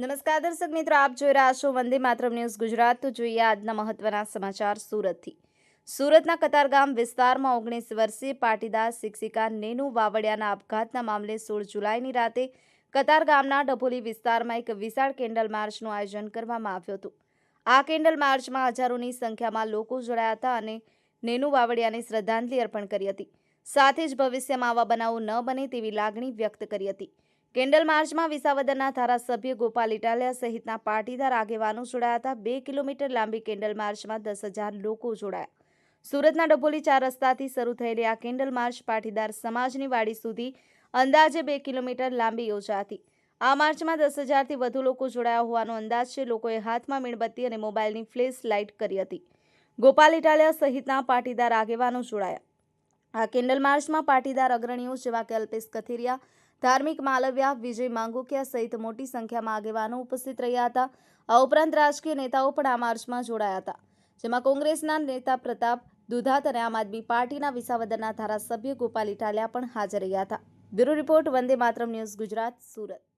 નમસ્કાર દર્શક મિત્રો, આપ જોઈ રહ્યા છો વંદે માતરમ ન્યૂઝ ગુજરાત. તો જોઈએ આજના મહત્વના સમાચાર સુરતથી. સુરતના કતારગામ વિસ્તારમાં ઓગણીસ વર્ષીય પાટીદાર શિક્ષિકા નેનુ વાવડિયાના આપઘાતના મામલે સોળ જુલાઈની રાતે કતારગામના ડભોલી વિસ્તારમાં એક વિશાળ કેન્ડલ માર્ચનું આયોજન કરવામાં આવ્યું હતું. આ કેન્ડલ માર્ચમાં હજારોની સંખ્યામાં લોકો જોડાયા હતા અને નેનુ વાવડિયાને શ્રદ્ધાંજલિ અર્પણ કરી હતી. સાથે જ ભવિષ્યમાં આવા બનાવો ન બને તેવી લાગણી વ્યક્ત કરી હતી. કેન્ડલ માર્ચમાં વિસાવદરના ધારાસભ્ય ગોપાલ ઇટાલિયા સહિતના પાટીદાર આગેવાનો જોડાયા હતા. બે કિલોમીટર લાંબી કેન્ડલ માર્ચમાં દસ હજાર લોકો જોડાયા. સુરતના ડભોલી ચાર રસ્તાથી શરૂ થયેલી આ કેન્ડલ માર્ચ પાટીદાર સમાજની વાડી સુધી અંદાજે બે કિલોમીટર લાંબી યોજા હતી આ માર્ચમાં દસ હજારથી વધુ લોકો જોડાયા હોવાનો અંદાજ છે. લોકોએ હાથમાં મીણબત્તી અને મોબાઈલની ફ્લેશ લાઇટ કરી હતી. ગોપાલ ઇટાલિયા સહિતના પાટીદાર આગેવાનો જોડાયા. આ કેન્ડલ માર્ચમાં પાટીદાર અગ્રણીઓ જેવા કે અલ્પેશ કથિરિયા ધાર્મિક માલવ્યા વિજય માંગુકિયા સહિત મોટી સંખ્યામાં આગેવાનો ઉપસ્થિત રહ્યા હતા. આ ઉપરાંત રાજકીય નેતાઓ પણ આ માર્ચમાં જોડાયા હતા. જેમાં કોંગ્રેસના નેતા પ્રતાપ દુધાત અને આમ આદમી પાર્ટીના વિસાવદરના ધારાસભ્ય ગોપાલ ઇટાલિયા પણ હાજર રહ્યા હતા. Bureau report Vande Mataram news Gujarat, Surat.